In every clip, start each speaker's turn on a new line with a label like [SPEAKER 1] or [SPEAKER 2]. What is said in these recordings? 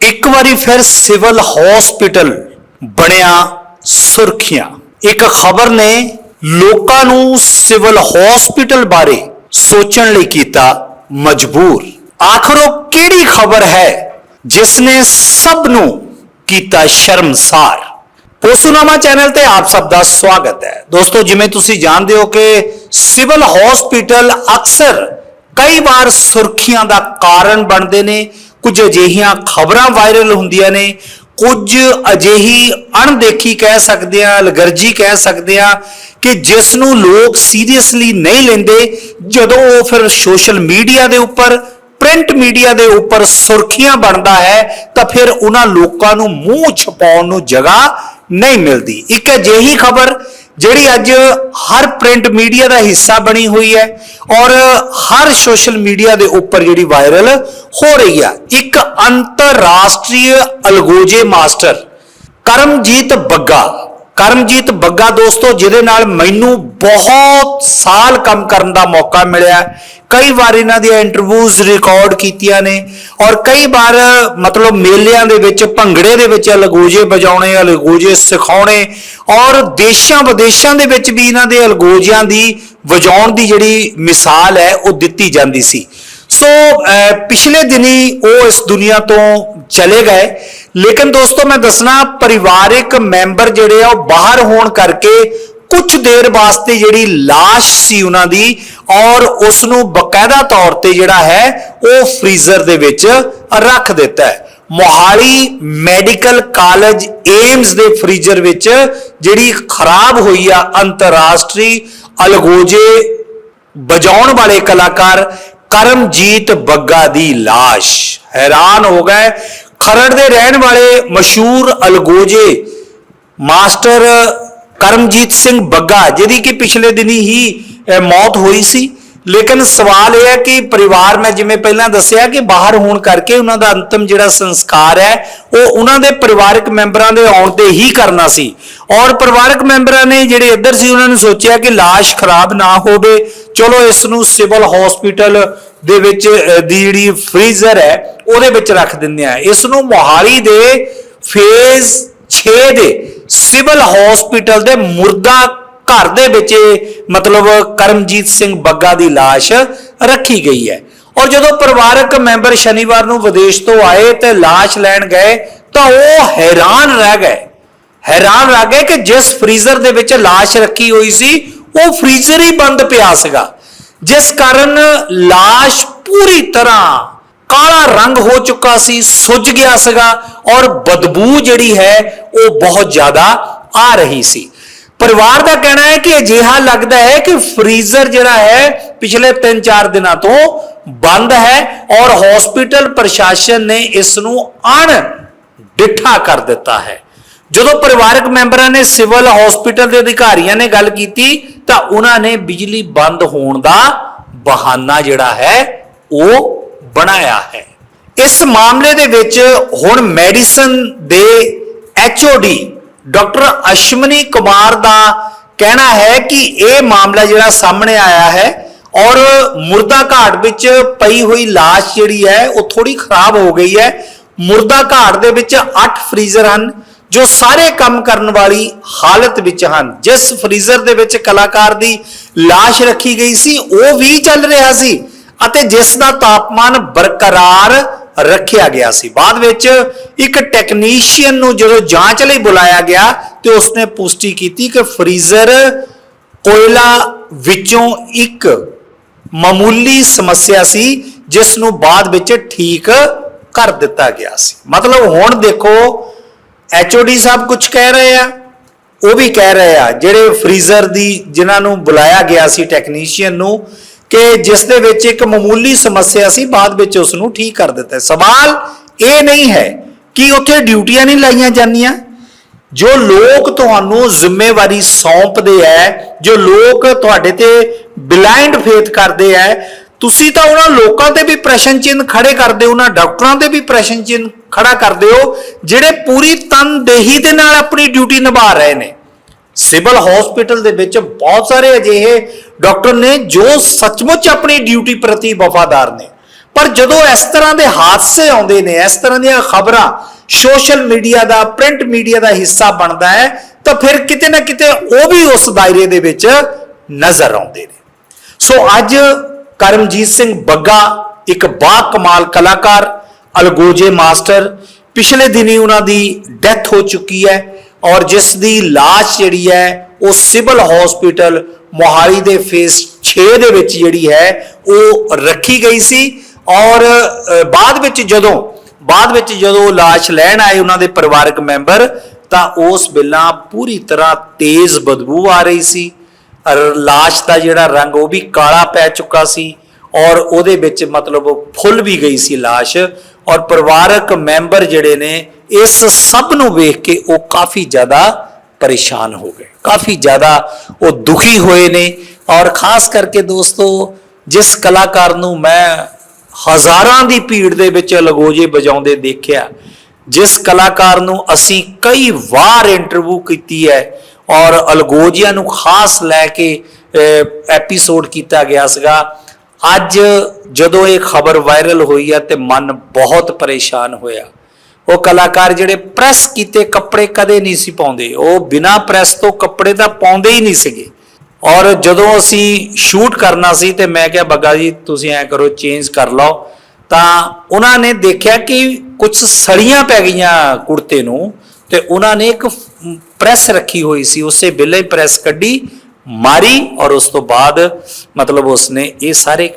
[SPEAKER 1] ਇੱਕ ਵਾਰੀ ਫਿਰ ਸਿਵਲ ਹਸਪੀਟਲ ਬਣਿਆ ਸੁਰਖੀਆਂ। ਇੱਕ ਖਬਰ ਨੇ ਲੋਕਾਂ ਨੂੰ ਸਿਵਲ ਹਸਪੀਟਲ ਬਾਰੇ ਸੋਚਣ ਲਈ ਕੀਤਾ ਮਜਬੂਰ। ਆਖਰ ਕਿਹੜੀ ਖਬਰ ਹੈ ਜਿਸ ਨੇ ਸਭ ਨੂੰ ਕੀਤਾ ਸ਼ਰਮਸਾਰ? ਪੋਸੂਨਾਮਾ ਚੈਨਲ ਤੇ ਆਪ ਸਭ ਦਾ ਸਵਾਗਤ ਹੈ। ਦੋਸਤੋ, ਜਿਵੇਂ ਤੁਸੀਂ ਜਾਣਦੇ ਹੋ ਕਿ ਸਿਵਲ ਹਸਪੀਟਲ ਅਕਸਰ ਕਈ ਵਾਰ ਸੁਰਖੀਆਂ ਦਾ ਕਾਰਨ ਬਣਦੇ ਨੇ ਕੁਝ ਅਜਿਹੀਆਂ ਖਬਰਾਂ ਵਾਇਰਲ ਹੁੰਦੀਆਂ ਨੇ, ਕੁਝ ਅਜਿਹੀ ਅਣਦੇਖੀ ਕਹਿ ਸਕਦੇ ਆ ਅਲਗਰਜੀ ਕਹਿ ਸਕਦੇ ਆ ਕਿ ਜਿਸ ਨੂੰ ਲੋਕ ਸੀਰੀਅਸਲੀ ਨਹੀਂ ਲੈਂਦੇ, ਜਦੋਂ ਉਹ ਫਿਰ ਸੋਸ਼ਲ ਮੀਡੀਆ ਦੇ ਉੱਪਰ ਪ੍ਰਿੰਟ ਮੀਡੀਆ ਦੇ ਉੱਪਰ ਸੁਰਖੀਆਂ ਬਣਦਾ ਹੈ, ਤਾਂ ਫਿਰ ਉਹਨਾਂ ਲੋਕਾਂ ਨੂੰ ਮੂੰਹ ਛਪਾਉਣ ਨੂੰ ਜਗ੍ਹਾ ਨਹੀਂ ਮਿਲਦੀ। ਇੱਕ ਅਜਿਹੀ ਖਬਰ ਜਿਹੜੀ ਅੱਜ ਹਰ ਪ੍ਰਿੰਟ ਮੀਡੀਆ ਦਾ ਹਿੱਸਾ ਬਣੀ ਹੋਈ ਹੈ ਔਰ ਹਰ ਸੋਸ਼ਲ ਮੀਡੀਆ ਦੇ ਉੱਪਰ ਜਿਹੜੀ ਵਾਇਰਲ ਹੋ ਰਹੀ ਆ, ਇੱਕ ਅੰਤਰਰਾਸ਼ਟਰੀ ਅਲਗੋਜੇ ਮਾਸਟਰ ਕਰਮਜੀਤ ਬੱਗਾ ਕਰਮਜੀਤ ਬੱਗਾ ਦੋਸਤੋ, ਜਿਹਦੇ ਨਾਲ ਮੈਨੂੰ ਬਹੁਤ ਸਾਲ ਕੰਮ ਕਰਨ ਦਾ ਮੌਕਾ ਮਿਲਿਆ। ਕਈ ਵਾਰ ਇਹਨਾਂ ਦੀਆਂ ਇੰਟਰਵਿਊਜ਼ ਰਿਕਾਰਡ ਕੀਤੀਆਂ ਨੇ ਔਰ ਕਈ ਵਾਰ, ਮਤਲਬ ਮੇਲਿਆਂ ਦੇ ਵਿੱਚ, ਭੰਗੜੇ ਦੇ ਵਿੱਚ ਅਲਗੋਜੇ ਵਜਾਉਣੇ ਅਲਗੋਜੇ ਸਿਖਾਉਣੇ ਔਰ ਦੇਸ਼ਾਂ ਵਿਦੇਸ਼ਾਂ ਦੇ ਵਿੱਚ ਵੀ ਇਹਨਾਂ ਦੇ ਅਲਗੋਜਿਆਂ ਦੀ ਵਜਾਉਣ ਦੀ ਜਿਹੜੀ ਮਿਸਾਲ ਹੈ, ਉਹ ਦਿੱਤੀ ਜਾਂਦੀ ਸੀ। ਸੋ ਪਿਛਲੇ ਦਿਨੀ ਉਹ ਇਸ ਦੁਨੀਆ ਤੋਂ ਚਲੇ ਗਏ। ਲੇਕਿਨ ਦੋਸਤੋ ਮੈਂ ਦੱਸਣਾ ਪਰਿਵਾਰਿਕ ਮੈਂਬਰ ਜਿਹੜੇ ਆ ਉਹ ਬਾਹਰ ਹੋਣ ਕਰਕੇ ਕੁਝ ਦੇਰ ਵਾਸਤੇ ਜਿਹੜੀ লাশ ਸੀ ਉਹਨਾਂ ਦੀ ਔਰ ਉਸ ਨੂੰ ਬਕਾਇਦਾ ਤੌਰ ਤੇ ਜਿਹੜਾ ਹੈ ਉਹ ਫ੍ਰੀਜ਼ਰ ਦੇ ਵਿੱਚ ਰੱਖ ਦਿੱਤਾ ਹੈ ਮੋਹਾਲੀ ਮੈਡੀਕਲ ਕਾਲਜ ਏਮਸ ਦੇ ਫ੍ਰੀਜ਼ਰ ਵਿੱਚ ਜਿਹੜੀ ਖਰਾਬ ਹੋਈ ਆ ਅੰਤਰਰਾਸ਼ਟਰੀ ਅਲਗੋਜੇ ਵਜਾਉਣ ਵਾਲੇ ਕਲਾਕਾਰ ਕਰਮਜੀਤ ਬੱਗਾ ਦੀ লাশ ਹੈਰਾਨ ਹੋ ਗਏ ਖਰੜ ਦੇ ਰਹਿਣ ਵਾਲੇ ਮਸ਼ਹੂਰ ਅਲਗੋਜੇ ਮਾਸਟਰ ਕਰਮਜੀਤ ਸਿੰਘ ਬੱਗਾ, ਜਿਹਦੀ ਕਿ ਪਿਛਲੇ ਦਿਨੀ ਹੀ ਮੌਤ ਹੋਈ ਸੀ। ਲੇਕਿਨ ਸਵਾਲ ਇਹ ਹੈ ਕਿ ਪਰਿਵਾਰ, ਮੈਂ ਜਿਵੇਂ ਪਹਿਲਾਂ ਦੱਸਿਆ ਕਿ ਬਾਹਰ ਹੋਣ ਕਰਕੇ ਉਹਨਾਂ ਦਾ ਅੰਤਮ ਜਿਹੜਾ ਸੰਸਕਾਰ ਹੈ, ਉਹ ਉਹਨਾਂ ਦੇ ਪਰਿਵਾਰਕ ਮੈਂਬਰਾਂ ਦੇ ਆਉਣ ਤੇ ਹੀ ਕਰਨਾ ਸੀ। ਔਰ ਪਰਿਵਾਰਕ ਮੈਂਬਰਾਂ ਨੇ ਜਿਹੜੇ ਇੱਧਰ ਸੀ, ਉਹਨਾਂ ਨੇ ਸੋਚਿਆ ਕਿ লাশ ਖਰਾਬ ਨਾ ਹੋਵੇ। ਚਲੋ, ਇਸ ਨੂੰ ਸਿਵਲ ਹਸਪੀਟਲ ਦੇ ਵਿੱਚ ਅਹ, ਦੀ ਜਿਹੜੀ ਫ੍ਰੀਜ਼ਰ ਹੈ ਉਹਦੇ ਵਿੱਚ ਰੱਖ ਦਿੰਦੇ ਆ ਇਸ ਨੂੰ ਮੋਹਾਲੀ ਦੇ ਫੇਜ਼ 6 ਦੇ ਸਿਵਲ ਹਸਪੀਟਲ ਦੇ ਮੁਰਦਾ ਘਰ ਦੇ ਵਿੱਚ ਇਹ ਮਤਲਬ ਕਰਮਜੀਤ ਸਿੰਘ ਬੱਗਾ ਦੀ লাশ ਰੱਖੀ ਗਈ ਹੈ ਔਰ ਜਦੋਂ ਪਰਿਵਾਰਕ ਮੈਂਬਰ ਸ਼ਨੀਵਾਰ ਨੂੰ ਵਿਦੇਸ਼ ਤੋਂ ਆਏ ਤੇ লাশ ਲੈਣ ਗਏ ਤਾਂ ਉਹ ਹੈਰਾਨ ਰਹਿ ਗਏ ਹੈਰਾਨ ਰਹਿ ਗਏ ਕਿ ਜਿਸ ਫ੍ਰੀਜ਼ਰ ਦੇ ਵਿੱਚ লাশ ਰੱਖੀ ਹੋਈ ਸੀ ਉਹ ਫ੍ਰੀਜ਼ਰ ਹੀ ਬੰਦ ਪਿਆ ਸੀਗਾ ਜਿਸ ਕਾਰਨ লাশ ਪੂਰੀ ਤਰ੍ਹਾਂ ਕਾਲਾ ਰੰਗ ਹੋ ਚੁੱਕਾ ਸੀ, ਸੁੱਜ ਗਿਆ ਸੀਗਾ ਔਰ ਬਦਬੂ ਜਿਹੜੀ ਹੈ ਉਹ ਬਹੁਤ ਜ਼ਿਆਦਾ ਆ ਰਹੀ ਸੀ। ਪਰਿਵਾਰ ਦਾ ਕਹਿਣਾ ਹੈ ਕਿ ਅਜਿਹਾ ਲੱਗਦਾ ਹੈ ਕਿ ਫ੍ਰੀਜ਼ਰ ਜਿਹੜਾ ਹੈ ਪਿਛਲੇ 3-4 ਦਿਨਾਂ ਤੋਂ ਬੰਦ ਹੈ ਔਰ ਹਸਪੀਟਲ ਪ੍ਰਸ਼ਾਸਨ ਨੇ ਇਸ ਨੂੰ ਅਣ ਡਿੱਠਾ ਕਰ ਦਿੱਤਾ ਹੈ। ਜਦੋਂ ਪਰਿਵਾਰਕ ਮੈਂਬਰਾਂ ਨੇ ਸਿਵਲ ਹਸਪੀਟਲ ਦੇ ਅਧਿਕਾਰੀਆਂ ਨੇ ਗੱਲ ਕੀਤੀ, ਤਾਂ ਉਹਨਾਂ ਨੇ ਬਿਜਲੀ ਬੰਦ ਹੋਣ ਦਾ ਬਹਾਨਾ ਜਿਹੜਾ ਹੈ, ਉਹ ਬਣਾਇਆ ਹੈ। ਇਸ ਮਾਮਲੇ ਦੇ ਵਿੱਚ ਹੁਣ ਮੈਡੀਸਨ ਦੇ ਐਚਓਡੀ ਡਾਕਟਰ ਅਸ਼ਮਨੀ ਕੁਮਾਰ ਦਾ ਕਹਿਣਾ ਹੈ ਕਿ ਇਹ ਮਾਮਲਾ ਜਿਹੜਾ ਸਾਹਮਣੇ ਆਇਆ ਹੈ ਔਰ ਮੁਰਦਾ ਘਾਟ ਵਿੱਚ ਪਈ ਹੋਈ লাশ ਜਿਹੜੀ ਹੈ, ਉਹ ਥੋੜੀ ਖਰਾਬ ਹੋ ਗਈ ਹੈ। ਮੁਰਦਾ ਘਾਟ ਦੇ ਵਿੱਚ 8 ਫ੍ਰੀਜ਼ਰ ਹਨ। ਜੋ ਸਾਰੇ ਕੰਮ ਕਰਨ ਵਾਲੀ ਹਾਲਤ ਵਿੱਚ ਹਨ। ਜਿਸ ਫਰੀਜ਼ਰ ਦੇ ਵਿੱਚ ਕਲਾਕਾਰ ਦੀ লাশ ਰੱਖੀ ਗਈ ਸੀ, ਉਹ ਵੀ ਚੱਲ ਰਿਹਾ ਸੀ ਅਤੇ ਜਿਸ ਦਾ ਤਾਪਮਾਨ ਬਰਕਰਾਰ ਰੱਖਿਆ ਗਿਆ ਸੀ। ਬਾਅਦ ਵਿੱਚ ਇੱਕ ਟੈਕਨੀਸ਼ੀਅਨ ਨੂੰ ਜਦੋਂ ਜਾਂਚ ਲਈ ਬੁਲਾਇਆ ਗਿਆ ਤੇ ਉਸਨੇ ਪੁਸ਼ਟੀ ਕੀਤੀ ਕਿ ਫਰੀਜ਼ਰ ਕੋਇਲਾ ਵਿੱਚੋਂ ਇੱਕ ਮਾਮੂਲੀ ਸਮੱਸਿਆ ਸੀ, ਜਿਸ ਨੂੰ ਬਾਅਦ ਵਿੱਚ ਠੀਕ ਕਰ ਦਿੱਤਾ ਗਿਆ ਸੀ। ਮਤਲਬ ਹੁਣ ਦੇਖੋ ਐਚਓਡੀ ਸਾਹਿਬ ਕੁਝ ਕਹਿ ਰਹੇ ਆ? ਉਹ ਵੀ ਕਹਿ ਰਹੇ ਆ, ਜਿਹੜੇ ਫ੍ਰੀਜ਼ਰ ਦੀ ਜਿਨ੍ਹਾਂ ਨੂੰ ਬੁਲਾਇਆ ਗਿਆ ਸੀ ਟੈਕਨੀਸ਼ੀਅਨ ਨੂੰ, ਕਿ ਜਿਸ ਦੇ ਵਿੱਚ ਇੱਕ ਮਾਮੂਲੀ ਸਮੱਸਿਆ ਸੀ, ਬਾਅਦ ਵਿੱਚ ਉਸ ਨੂੰ ਠੀਕ ਕਰ ਦਿੱਤਾ। ਸਵਾਲ ਇਹ ਨਹੀਂ ਹੈ ਕਿ ਉੱਥੇ ਡਿਊਟੀਆਂ ਨਹੀਂ ਲਾਈਆਂ ਜਾਂਦੀਆਂ। ਜੋ ਲੋਕ ਤੁਹਾਨੂੰ ਜ਼ਿੰਮੇਵਾਰੀ ਸੌਂਪਦੇ ਐ, ਜੋ ਲੋਕ ਤੁਹਾਡੇ ਤੇ ਬਲਾਈਂਡ ਫੇਥ ਕਰਦੇ ਐ ਤੁਸੀਂ ਤਾਂ ਉਹਨਾਂ ਲੋਕਾਂ ਤੇ ਵੀ ਪ੍ਰਸ਼ਨ ਚਿੰਨ ਖੜੇ ਕਰਦੇ ਹੋ, ਉਹਨਾਂ ਡਾਕਟਰਾਂ ਤੇ ਵੀ ਪ੍ਰਸ਼ਨ ਚਿੰਨ ਖੜਾ ਕਰਦੇ ਹੋ, ਜਿਹੜੇ ਪੂਰੀ ਤਨਦੇਹੀ ਦੇ ਨਾਲ ਆਪਣੀ ਡਿਊਟੀ ਨਿਭਾ ਰਹੇ ਨੇ। ਸਿਵਲ ਹਸਪੀਟਲ ਦੇ ਵਿੱਚ ਬਹੁਤ ਸਾਰੇ ਅਜਿਹੇ ਡਾਕਟਰ ਨੇ ਜੋ ਸੱਚਮੁੱਚ ਆਪਣੀ ਡਿਊਟੀ ਪ੍ਰਤੀ ਵਫਾਦਾਰ ਨੇ। ਪਰ ਜਦੋਂ ਇਸ ਤਰ੍ਹਾਂ ਦੇ ਹਾਦਸੇ ਆਉਂਦੇ ਨੇ, ਇਸ ਤਰ੍ਹਾਂ ਦੀਆਂ ਖਬਰਾਂ ਸੋਸ਼ਲ ਮੀਡੀਆ ਦਾ, ਪ੍ਰਿੰਟ ਮੀਡੀਆ ਦਾ ਹਿੱਸਾ ਬਣਦਾ ਹੈ, ਤਾਂ ਫਿਰ ਕਿਤੇ ਨਾ ਕਿਤੇ ਉਹ ਵੀ ਉਸ ਦਾਇਰੇ ਦੇ ਵਿੱਚ ਨਜ਼ਰ ਆਉਂਦੇ ਨੇ। ਸੋ ਅੱਜ ਕਰਮਜੀਤ ਸਿੰਘ ਬੱਗਾ, ਇੱਕ ਬਾ ਕਮਾਲ ਕਲਾਕਾਰ, ਅਲਗੋਜੇ ਮਾਸਟਰ, ਪਿਛਲੇ ਦਿਨੀ ਉਹਨਾਂ ਦੀ ਡੈਥ ਹੋ ਚੁੱਕੀ ਹੈ ਔਰ ਜਿਸ ਦੀ ਲਾਸ਼ ਜਿਹੜੀ ਹੈ, ਉਹ ਸਿਵਲ ਹਸਪੀਟਲ ਮੋਹਾਲੀ ਦੇ ਫੇਸ 6 ਦੇ ਵਿੱਚ ਜਿਹੜੀ ਹੈ, ਉਹ ਰੱਖੀ ਗਈ ਸੀ ਔਰ ਬਾਅਦ ਵਿੱਚ ਜਦੋਂ, ਬਾਅਦ ਵਿੱਚ ਜਦੋਂ ਉਹ ਲਾਸ਼ ਲੈਣ ਆਏ ਉਹਨਾਂ ਦੇ ਪਰਿਵਾਰਕ ਮੈਂਬਰ, ਤਾਂ ਉਸ ਵੇਲਾ ਪੂਰੀ ਤਰ੍ਹਾਂ ਤੇਜ਼ ਬਦਬੂ ਆ ਰਹੀ ਸੀ। ਲਾਸ਼ ਦਾ ਜਿਹੜਾ ਰੰਗ ਉਹ ਵੀ ਕਾਲਾ ਪੈ ਚੁੱਕਾ ਸੀ ਔਰ ਉਹਦੇ ਵਿੱਚ ਮਤਲਬ ਫੁੱਲ ਵੀ ਗਈ ਸੀ ਲਾਸ਼ ਔਰ ਪਰਿਵਾਰਕ ਮੈਂਬਰ ਜਿਹੜੇ ਨੇ ਇਸ ਸਭ ਨੂੰ ਵੇਖ ਕੇ ਉਹ ਕਾਫੀ ਜ਼ਿਆਦਾ ਪਰੇਸ਼ਾਨ ਹੋ ਗਏ, ਕਾਫੀ ਜ਼ਿਆਦਾ ਉਹ ਦੁਖੀ ਹੋਏ ਨੇ ਔਰ ਖਾਸ ਕਰਕੇ ਦੋਸਤੋ ਜਿਸ ਕਲਾਕਾਰ ਨੂੰ ਮੈਂ ਹਜ਼ਾਰਾਂ ਦੀ ਭੀੜ ਦੇ ਵਿੱਚ ਲਗੋਜੇ ਵਜਾਉਂਦੇ ਦੇਖਿਆ ਜਿਸ ਕਲਾਕਾਰ ਨੂੰ ਅਸੀਂ ਕਈ ਵਾਰ ਇੰਟਰਵਿਊ ਕੀਤੀ ਹੈ ਔਰ ਅਲਗੋਜੀਆ ਨੂੰ ਖਾਸ ਲੈ ਕੇ ਐਪੀਸੋਡ ਕੀਤਾ ਗਿਆ ਸੀਗਾ, ਅੱਜ ਜਦੋਂ ਇਹ ਖਬਰ ਵਾਇਰਲ ਹੋਈ ਹੈ ਤੇ ਮਨ ਬਹੁਤ ਪਰੇਸ਼ਾਨ ਹੋਇਆ। ਉਹ ਕਲਾਕਾਰ ਜਿਹੜੇ ਪ੍ਰੈਸ ਕੀਤੇ ਕੱਪੜੇ ਕਦੇ ਨਹੀਂ ਸੀ ਪਾਉਂਦੇ, ਉਹ ਬਿਨਾ ਪ੍ਰੈਸ ਤੋਂ ਕੱਪੜੇ ਤਾਂ ਪਾਉਂਦੇ ਹੀ ਨਹੀਂ ਸੀਗੇ। ਔਰ ਜਦੋਂ ਅਸੀਂ ਸ਼ੂਟ ਕਰਨਾ ਸੀ ਤੇ ਮੈਂ ਕਿਹਾ, ਬੱਗਾ ਜੀ, ਤੁਸੀਂ ਐ ਕਰੋ ਚੇਂਜ ਕਰ ਲਓ। ਤਾਂ ਉਹਨਾਂ ਨੇ ਦੇਖਿਆ ਕਿ ਕੁਝ ਸੜੀਆਂ ਪੈ ਗਈਆਂ ਕੁੜਤੇ ਨੂੰ ਤੇ ਉਹਨਾਂ ਨੇ ਇੱਕ ਪ੍ਰੈਸ ਰੱਖੀ ਹੋਈ ਸੀ, ਉਸੇ ਵੇਲੇ ਪ੍ਰੈਸ ਕੱਢੀ, ਮਾਰੀ ਔਰ ਉਸ ਤੋਂ ਬਾਅਦ ਮਤਲਬ ਉਸਨੇ ਇਹ ਸਾਰੇ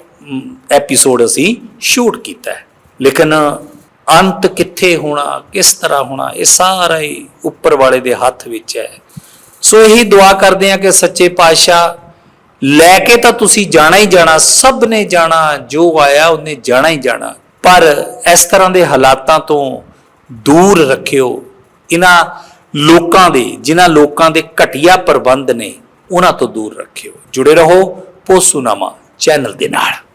[SPEAKER 1] ਐਪੀਸੋਡ ਅਸੀਂ ਸ਼ੂਟ ਕੀਤਾ ਹੈ। ਲੇਕਿਨ ਅੰਤ ਕਿੱਥੇ ਹੋਣਾ, ਕਿਸ ਤਰ੍ਹਾਂ ਹੋਣਾ, ਇਹ ਸਾਰਾ ਹੀ ਉੱਪਰ ਵਾਲੇ ਦੇ ਹੱਥ ਵਿੱਚ ਹੈ। ਸੋ ਇਹੀ ਦੁਆ ਕਰਦੇ ਆ ਕਿ ਸੱਚੇ ਪਾਤਸ਼ਾਹ, ਲੈ ਕੇ ਤਾਂ ਤੁਸੀਂ ਜਾਣਾ ਹੀ ਜਾਣਾ, ਸਭ ਨੇ ਜਾਣਾ, ਜੋ ਆਇਆ ਉਹਨੇ ਜਾਣਾ ਹੀ ਜਾਣਾ। ਪਰ ਇਸ ਤਰ੍ਹਾਂ ਦੇ ਹਾਲਾਤਾਂ ਤੋਂ ਦੂਰ ਰੱਖਿਓ। ਇਹਨਾਂ ਲੋਕਾਂ ਦੇ, ਜਿਨ੍ਹਾਂ ਲੋਕਾਂ ਦੇ ਘਟੀਆ ਪ੍ਰਬੰਧ ਨੇ, ਉਹਨਾਂ ਤੋਂ ਦੂਰ ਰੱਖਿਓ। ਜੁੜੇ ਰਹੋ ਪੋਸੂਨਾਮਾ ਚੈਨਲ ਦੇ ਨਾਲ।